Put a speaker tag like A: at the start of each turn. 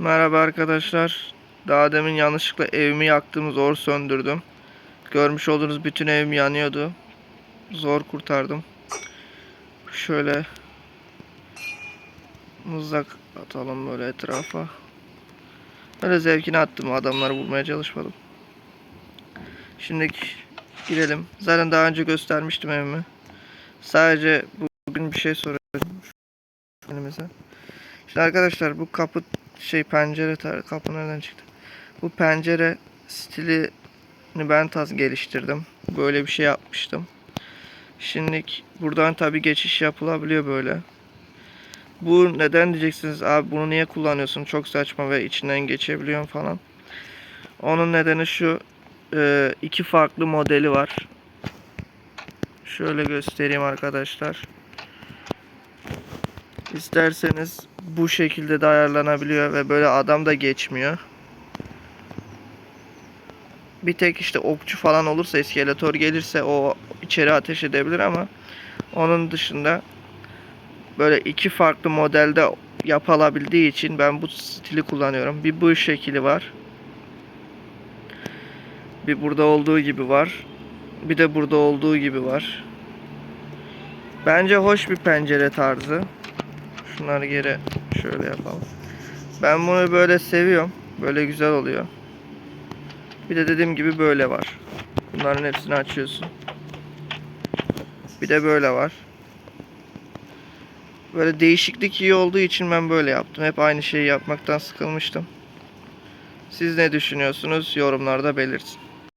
A: Merhaba arkadaşlar. Daha demin yanlışlıkla evimi yaktım. Zor söndürdüm. Görmüş olduğunuz bütün evim yanıyordu. Zor kurtardım. Şöyle mızrak atalım böyle etrafa. Öyle zevkini attım. Adamları vurmaya çalışmadım. Şimdi girelim. Zaten daha önce göstermiştim evimi. Sadece bugün bir şey soruyorum. Önümüze. Şimdi arkadaşlar bu kapı şey pencere tar- kapı nereden çıktı? Bu pencere stilini ben taz geliştirdim. Böyle bir şey yapmıştım. Şimdi buradan tabi geçiş yapılabiliyor böyle. Bu neden diyeceksiniz abi bunu niye kullanıyorsun çok saçma ve içinden geçebiliyorsun falan. Onun nedeni şu e, iki farklı modeli var. Şöyle göstereyim arkadaşlar. İsterseniz bu şekilde de ayarlanabiliyor ve böyle adam da geçmiyor. Bir tek işte okçu falan olursa iskeletor gelirse o içeri ateş edebilir ama onun dışında böyle iki farklı modelde yapılabildiği için ben bu stili kullanıyorum. Bir bu şekli var. Bir burada olduğu gibi var. Bir de burada olduğu gibi var. Bence hoş bir pencere tarzı. Şunları geri şöyle yapalım. Ben bunu böyle seviyorum. Böyle güzel oluyor. Bir de dediğim gibi böyle var. Bunların hepsini açıyorsun. Bir de böyle var. Böyle değişiklik iyi olduğu için ben böyle yaptım. Hep aynı şeyi yapmaktan sıkılmıştım. Siz ne düşünüyorsunuz? Yorumlarda belirtin.